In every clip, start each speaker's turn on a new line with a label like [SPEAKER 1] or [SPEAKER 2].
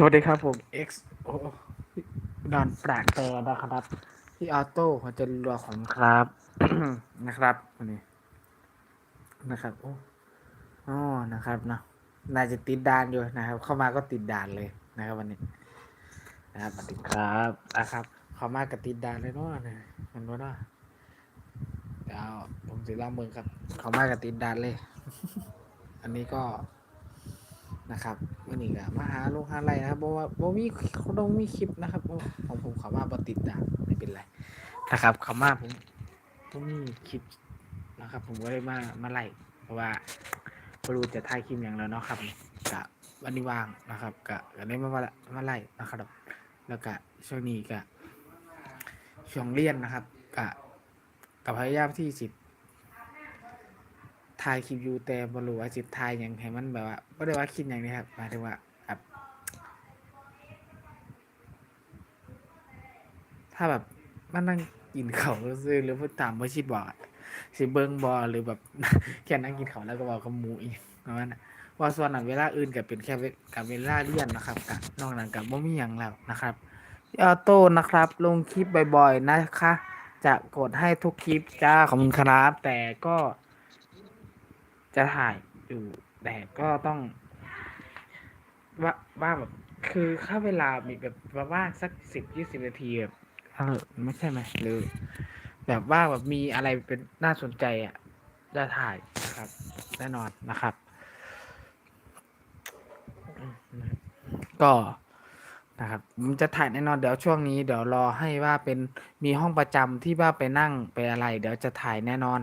[SPEAKER 1] สวัสดีครับผม X โอ้ดอนแปลกแต่นะครับพี่ออโต้หัวใจรัวของครับ นะครับวันนี้นะครับโอ้อ๋อนะครับเนาะน่าจะติดด่านอยู่นะครับ เข้ามาก็ติดด่านเลยนะครับ วันนี้นะครับสวัสดีครับนะครับ เข้ามาก็ติดด่านเลยเนาะนะมันว่าเนาะเดี๋ยวผมสิลองเบิ่งครับ เข้ามาก็ติดด่านเลย อันนี้ก็ นะครับวันนี้ก็มาหาลงหาอะไรนะครับเพราะว่าบ่มีเขาต้องมีคลิปนะครับโอ้ของผมเขามาบ่ติดตาไม่เป็นไรนะครับเขามาผมผมมีคลิปนะครับ ผมก็เลยมามาไล่เพราะว่าไม่รู้จะถ่ายคลิปอย่างแล้วเนาะครับกะวันนี้ว่างนะครับกะก็ได้มามามาไล่นะครับ แล้วก็ช่วงนี้ก็ช่วงเรียนนะครับกะกับพยายามที่สิ ถ่ายคลิปอยู่แต่บรู้ว่าสิถ่ายหยังให้มันแบบว่าบ่ได้ว่าคิดหยังนี่ครับหมายถึงว่าแบบถ้าแบบมานั่งกินข้าวซื่อหรือว่าตามบ่ชิดบอกสิเบิ่งบ่หรือแบบแค่นั่งกินข้าวแล้วก็เว้ากับหมูอีกประมาณนั้นว่าส่วนนั้นเวลาอื่นก็เป็นแค่กับเวลาเรียนนะครับก็นอกนั้นก็บ่มีหยังแล้วนะครับออโต้นะครับ ลงคลิปบ่อยๆนะคะ จะกดให้ทุกคลิปจ้าขอบคุณครับ แต่ก็ จะถ่ายอยู่แต่ก็ต้องว่าว่าแบบคือค่าเวลามีแบบว่าว่างสักสิบยี่สิบนาทีแบบเออไม่ใช่ไหมหรือแบบว่าแบบมีอะไรเป็นน่าสนใจอะจะถ่ายนะครับแน่นอนนะครับ ก็ นะครับผมจะถ่ายแน่นอนเดี๋ยวช่วงนี้เดี๋ยวรอให้ว่าเป็นมีห้องประจำที่ว่าไปนั่งไปอะไร เดี๋ยวจะถ่ายแน่นอน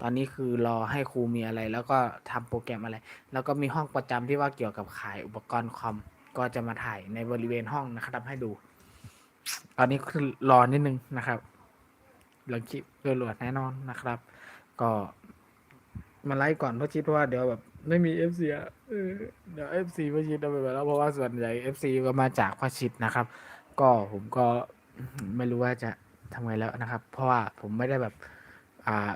[SPEAKER 1] ตอนนี้คือรอให้ครูมีอะไร แล้วก็ทำโปรแกรมอะไร แล้วก็มีห้องประจำที่ว่าเกี่ยวกับขายอุปกรณ์คอมก็จะมาถ่ายในบริเวณห้องนะครับให้ดู ตอนนี้คือรอนิดนึงนะครับหลังคลิปรวดแน่นอนนะครับ ก็มาไล่ก่อนเพราะคิดว่าเดี๋ยวแบบ ไม่มีเอฟซีเออเดี๋ยวเอฟซีพอชิดเอาไปแล้วเพราะว่าส่วนใหญ่เอฟซีก็มาจากพอชิดนะครับ ก็ผมก็ไม่รู้ว่าจะทำไงแล้วนะครับ เพราะว่าผมไม่ได้แบบ อ่า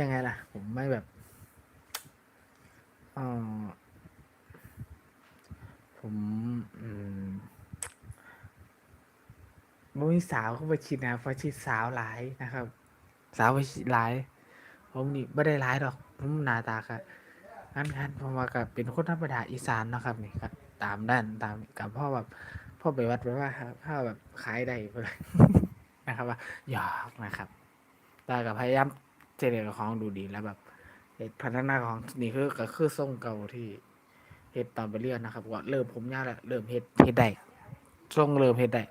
[SPEAKER 1] ยังไงล่ะ ผมไม่แบบเออผมอืมบ่มีสาวเข้าไปชิดนะเพราะชิดสาวหลายนะครับ สาวไปชิดหลาย ผมนี่ไม่ได้หลายดอก ผมหน้าตาครั งั้นงั้นผมว่ากับเป็นคนธรรมดาอีสานเนาะครับนี่ก็ตามด้านตามกับพ่อแบบพ่อไปวัดไปว่าครับพ่อแบบขายได้ไปเลยนะครับ ว่าหยอกนะครับแต่กับพยายามเจเนกับของดูดีแล้วแบบเฮ็ดพัฒนาของนี่คือก็คือทรงเก่าที่เฮ็ดตอนไปเรียนนะครับก็เริ่มผมยาวแล้วเริ่มเฮ็ดเฮ็ดได้ทรงเริ่มเฮ็ดได้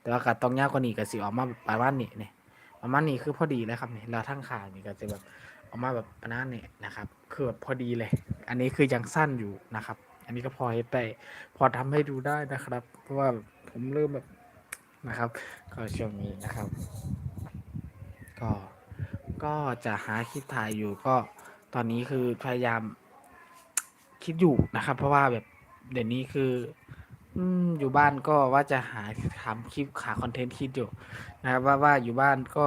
[SPEAKER 1] แต่ว่าก็ต้องยาวกว่านี้ก็สิออกมาประมาณนี้นี่ยประมาณนี้คือพอดีแล้วครับนี่แล้วทั้งขานี่ก็จะแบบ ออกมาแบบประมาณนี้นะครับ คือแบบพอดีเลย อันนี้คือยังสั้นอยู่นะครับ อันนี้ก็พอเฮ็ดได้พอทำให้ดูได้นะครับ เพราะว่าผมเริ่มแบบนะครับ ก็ช่วงนี้นะครับ ก็ก็จะหาคลิปถ่ายอยู่ก็ตอนนี้คือพยายามคิดอยู่นะครับ เพราะว่าแบบเดี๋ยวนี้คืออืมอยู่บ้านก็ว่าจะหาทำคลิปหาคอนเทนต์คิดอยู่นะครับว่าว่าอยู่บ้านก็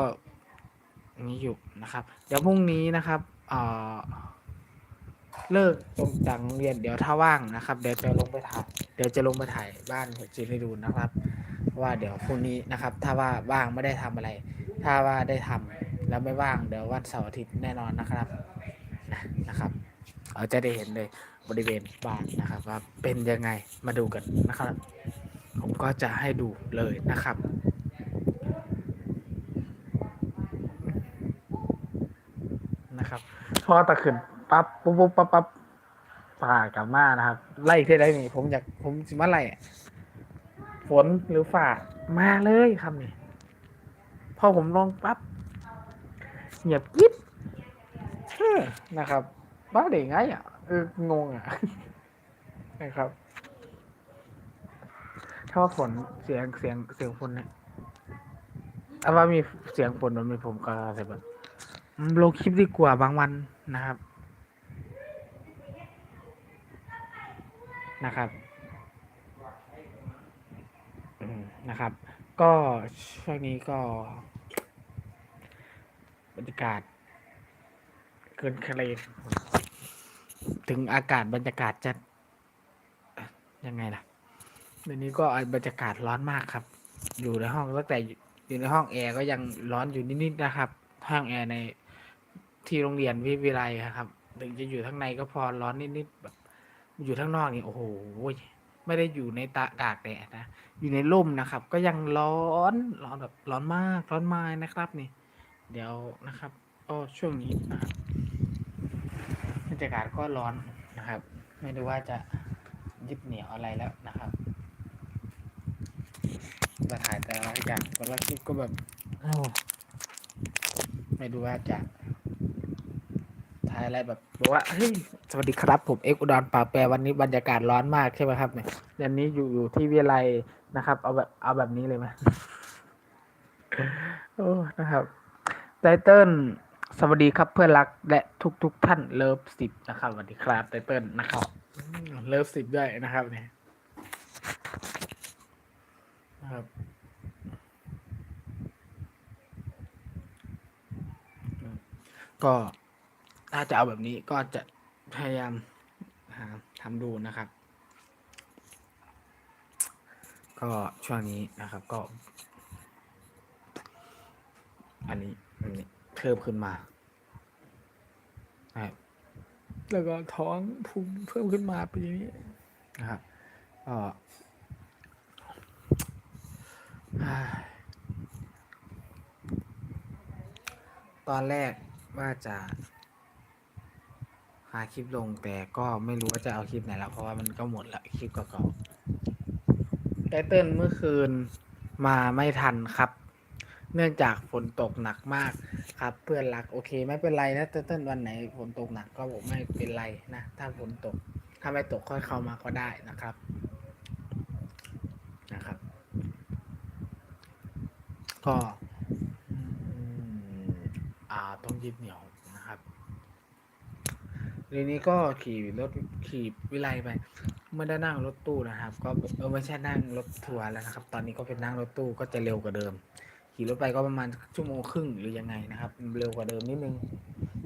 [SPEAKER 1] นี้อยู่นะครับ เดี๋ยวพรุ่งนี้นะครับเอ่อเลิกตรงจากโรงเรียนเดี๋ยวถ้าว่างนะครับ เดี๋ยวจะลงไปถ่ายเดี๋ยวจะลงไปถ่ายบ้านหัวจีนให้ดูนะครับ ว่าเดี๋ยวพรุ่งนี้นะครับ ถ้าว่าว่างไม่ได้ทำอะไร ถ้าว่าได้ทำแล้วไม่ว่างเดี๋ยววันเสาร์อาทิตย์แน่นอนนะครับนะนะครับเราจะได้เห็นเลยบริเวณบ้านนะครับ ว่าเป็นยังไงมาดูกันนะครับ ผมก็จะให้ดูเลยนะครับ นะครับ พอตะขึ้นปั๊บปุ๊บปุ๊บปั๊บปั๊บป่ากลับมานะครับ ไล่ที่ได้นี่ ผมอยากผมสิมาไล่ฝนหรือฝ่ามาเลยครับนี่พอผมลงปั๊บเงียบกิ๊บเออนะครับบ้าได้ไงอะเอองงอะนะครับ ถ้าว่าฝนเสียงเสียงเสียงฝนเนี่ยเอาว่ามีเสียงฝนมันมีผมก็จะแบบอืม ลงคลิปดีกว่าบางวันนะครับนะครับนะครับ ก็ช่วงนี้ก็บรรยากาศ เกินเคลถึงอากาศบรรยากาศจะยังไงล่ะเดี๋ยวนี้ก็บรรยากาศร้อนมากครับ อยู่ในห้องตั้งแต่อยู่ในห้องแอร์ก็ยังร้อนอยู่นิดๆนะครับ ห้องแอร์ใน ที่โรงเรียนวิวิไลครับ ถึงจะอยู่ข้างในก็พอร้อนนิดๆแบบ อยู่ข้างนอกนี่โอ้โหไม่ได้อยู่ในตาตากแดดนะ อยู่ในร่มนะครับ ก็ยังร้อนร้อนแบบร้อนมากร้อนมากนะครับนี่ เดี๋ยวนะครับก็ช่วงนี้นะครับบรรยากาศก็ร้อนนะครับ ไม่รู้ว่าจะยึดเหนี่ยวอะไรแล้วนะครับมาถ่ายแต่ละอย่างแต่ละคลิปก็แบบโอ้ไม่รู้ว่าจะ อะไรแบบบอกว่าเฮ้ยสวัสดีครับผมเอ็กอุดรป่าแปรวันนี้บรรยากาศร้อนมากใช่ไหมครับเนี่ยเดือนนี้อยู่อยู่ที่วิไลนะครับ เอาแบบเอาแบบนี้เลยไหมโอ้นะครับไตเติ้ลสวัสดีครับเพื่อนรักและทุกทุกท่านเลิฟสิบนะครับสวัสดีครับไตเติ้ลนะครับเลิฟสิบด้วยนะครับเนี่ยนะครับก็ ถ้าจะเอาแบบนี้ก็จะพยายามหาทำดูนะครับ ก็ช่วงนี้นะครับก็ อันนี้อันนี้เพิ่มขึ้นมาครับแล้วก็ท้องพุงเพิ่มขึ้นมาปีนี้นะครับก็ตอนแรกว่าจะ หาคลิปลงแต่ก็ไม่รู้ว่าจะเอาคลิปไหนแล้วเพราะว่ามันก็หมดละคลิปเก่าๆไตเติ้ลเมื่อคืนมาไม่ทันครับ เนื่องจากฝนตกหนักมากครับ เพื่อนรักโอเคไม่เป็นไรนะเต้นวันไหนฝนตกหนักก็บอกไม่เป็นไรนะถ้าฝนตกถ้าไม่ตกค่อยเข้ามาก็ได้นะครับนะครับ ก็อ่าต้องยึดเหนี่ยว ทีนี้ก็ขี่รถขี่วิไลไปไม่ได้นั่งรถตู้นะครับ ก็เออไม่ใช่นั่งรถทัวร์แล้วนะครับ ตอนนี้ก็เป็นนั่งรถตู้ก็จะเร็วกว่าเดิม ขี่รถไปก็ประมาณชั่วโมงครึ่งหรือยังไงนะครับ เร็วกว่าเดิมนิดนึง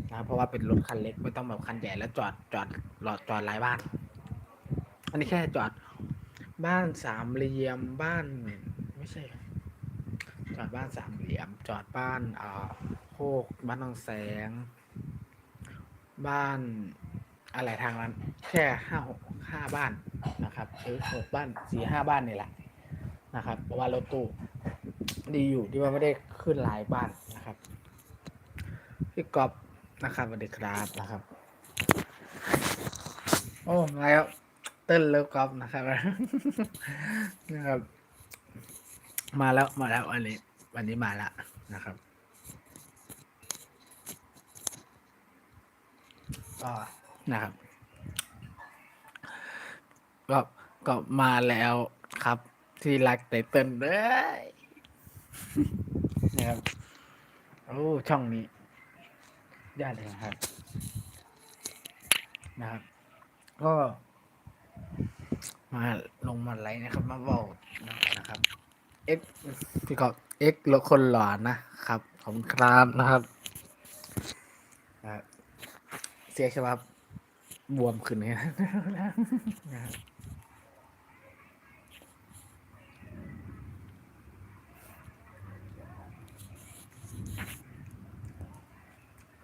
[SPEAKER 1] นะครับเพราะว่าเป็นรถคันเล็กไม่ต้องแบบคันใหญ่แล้วจอดจอดรอจอดหลายบ้าน อันนี้แค่จอดบ้านสามเหลี่ยมบ้านไม่ใช่ จอดบ้านสามเหลี่ยม จอดบ้านอ่าโคกบ้านนองแสง บ้านอะไรทางนั้น แค่ห้าหกห้าบ้านนะครับหรือหกบ้านสี่ห้าบ้านนี่แหละนะครับเพราะว่ารถตู้ดีอยู่ที่ว่าไม่ได้ขึ้นหลายบ้านนะครับพี่กอบนะครับสวัสดีครับนะครับ โอ้มาแล้วเต้นเลิฟกอล์ฟนะครับนะครับ มาแล้วมาแล้ววันนี้วันนี้มาแล้วนะครับ ก็นะครับ ก็ก็มาแล้วครับ ที่รักไตเติ้ลเลยนะครับโอ้ช่องนี้ยอดเลยนะครับ นะครับ ก็ มาลงมาไลฟ์นะครับ มาบอกนะครับเอ็กพี่กอบเอ็กแล้วคนหลอนนะครับขอบคุณครับนะครับนะครับ เสียฉบับบวมขึ้นเนี่ยนะครับ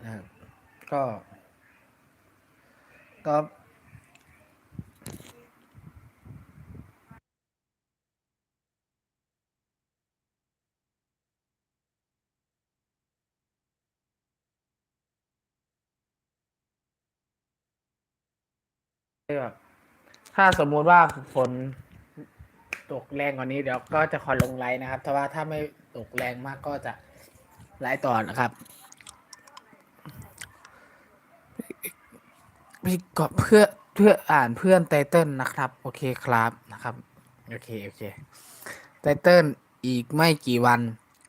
[SPEAKER 1] นะครับก็ ก็ แบบถ้าสมมุติว่าฝนตกแรงกว่านี้เดี๋ยวก็จะคอลงไลน์นะครับแต่ว่าถ้าไม่ตกแรงมากก็จะไลฟ์ต่อนะครับ พี่ก็เพื่อเพื่ออ่านเพื่อนไตเติ้ลนะครับ โอเคครับนะครับ โอเค โอเคไตเติ้ลอีกไม่กี่วัน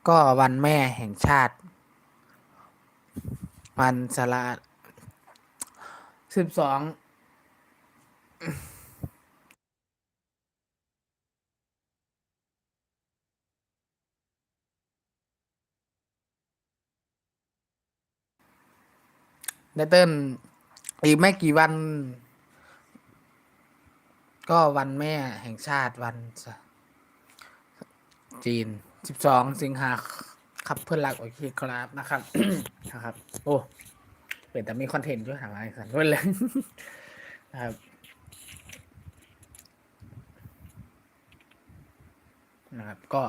[SPEAKER 1] ก็วันแม่แห่งชาติ วันสละสิบสอง ไตเติ้ลอีกไม่กี่วัน ก็วันแม่แห่งชาติวันจีน12สิงหาครับเพื่อนรักโอเคครับนะครับนะครับ โอ้เป็นแต่มีคอนเทนต์ด้วยถาอะไรสันด้วยเลยนะครับ นะครับ ก็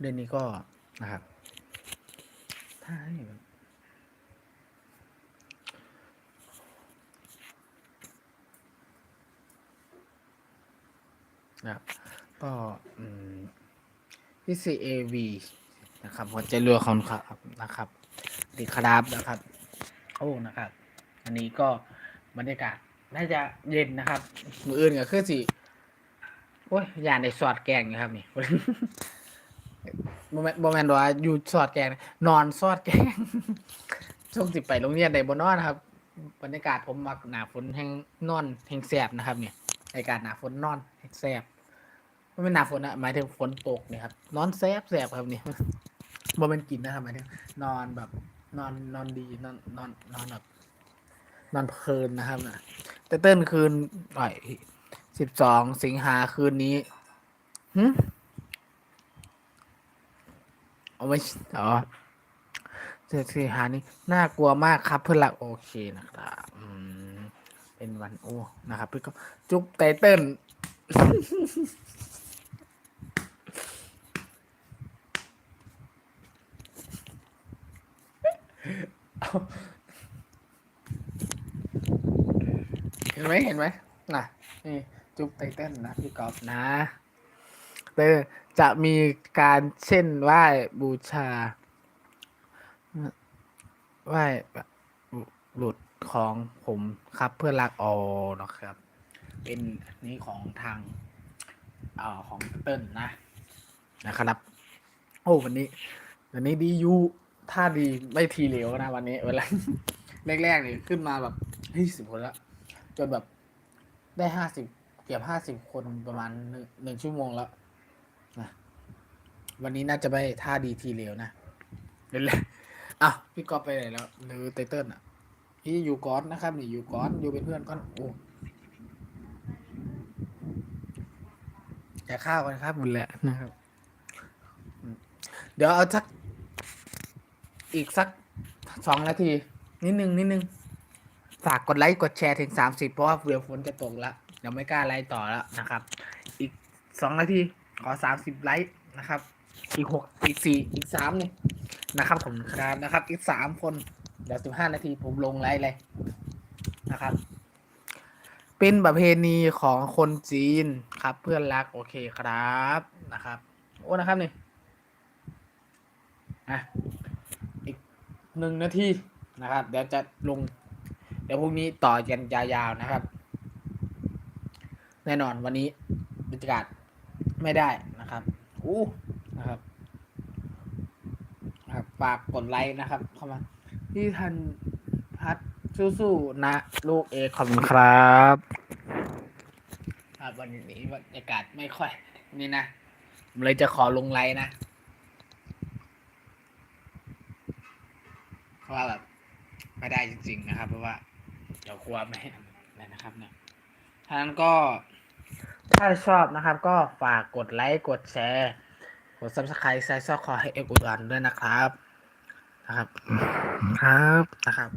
[SPEAKER 1] เดือนนี้ก็นะครับ ถ้าให้นะครับก็อืมที่ CAV นะครับหัวใจเรือของครับนะครับดีครับนะครับ โอ้นะครับ อันนี้ก็ บรรยากาศน่าจะเย็นนะครับ มืออื่นก็คือสิโอ้ยยานในสอดแกงนะครับนี่โมเมนต์โมเมนต์ว่าอยู่สอดแกงนะนอนสอดแกงช่วงสิไปโรงเรียนในบนนอนนะครับ บรรยากาศผมมักหนาฝนแห้งนอนแห้งแสบนะครับเนี่ยบรรยากาศหนาฝนนอนแห้งแสบไม่เป็นหนาฝนนะหมายถึงฝนตกเนี่ยครับนอนแสบแสบครับเนี่ยโมเมนต์กินนะครับหมายถึงนอนแบบ นอนนอนดีนอนนอนนอนแบบ นอนเพลินนะครับนะแต่เต้นคืนหน่อยสิบสองสิงหาคืนนี้หึเอาไม่อ๋อเจ็ดสี่หานี่น่ากลัวมากครับ เพื่อนรักโอเคนะครับอืมเป็นวันโอ้นะครับพี่ก็จุ๊บไตเติ้ลเอา เห็นไหมเห็นไหมน่ะนี่จุ๊บไตเติ้ลนะพี่กอฟนะเตอจะมีการเช่นไหว้บูชาไหว้แบบหลุดของผมครับเพื่อรักออนะครับ เป็นนี้ของทางเอ่อของเติ้ลนะ นะครับ โอ้วันนี้ วันนี้ดียูท่าดีไม่ทีเหลวนะ วันนี้เวลาแรกๆเลยขึ้นมาแบบเฮ้ยสิบคนละ จนแบบได้ห้าสิบเกือบห้าสิบคนประมาณหนึ่งชั่วโมงแล้วนะวันนี้น่าจะไม่ท่าดีทีเร็วนะเดี๋ยวเลยอะพี่กอไปไหนแล้วหรือไตเติ้ลอะพี่อยู่ก้อนนะครับนี่อยู่ก้อนอยู่เป็นเพื่อนก้อนโอ้จะข้าวกันครับหมดแหละนะครับ เดี๋ยวเอาสักอีกสักสองนาที นิดนึงนิดนึง ฝากกดไลค์กดแชร์ถึงสามสิบเพราะว่าเดี๋ยวฝนจะตกแล้วเดี๋ยวไม่กล้าไลค์ต่อแล้วนะครับ อีกสองนาทีขอสามสิบไลค์นะครับ อีกหกอีกสี่อีกสามเนี่ยนะครับผมครับนะครับ อีกสามคนเดี๋ยวสิบห้านาทีผมลงไลค์เลยนะครับ เป็นประเพณีของคนจีนครับ เพื่อนรักโอเคครับนะครับ โอ้นะครับนี่อะอีกหนึ่งนาทีนะครับ เดี๋ยวจะลง เดี๋ยวพรุ่งนี้ต่อกันยาวๆนะครับ แน่นอนวันนี้บรรยากาศไม่ได้นะครับอู้นะครับนะครับฝากกดไลค์นะครับ เข้ามาที่ทันพัดสู้ๆนะ ลูกเอกขอบคุณครับ ครับวันนี้บรรยากาศไม่ค่อย นี่นะผมเลยจะขอลงไลค์นะเพราะว่าแบบไม่ได้จริงๆนะครับ เพราะว่า เดี๋ยวครัวไม่ให้อะนะครับเนี่ยท่านั้นก็ถ้าชอบนะครับ ก็ฝากกดไลค์กดแชร์กดซับสไครต์ไซส์ซอคอให้เอกอุดรด้วยนะครับ นะครับ ครับนะครับ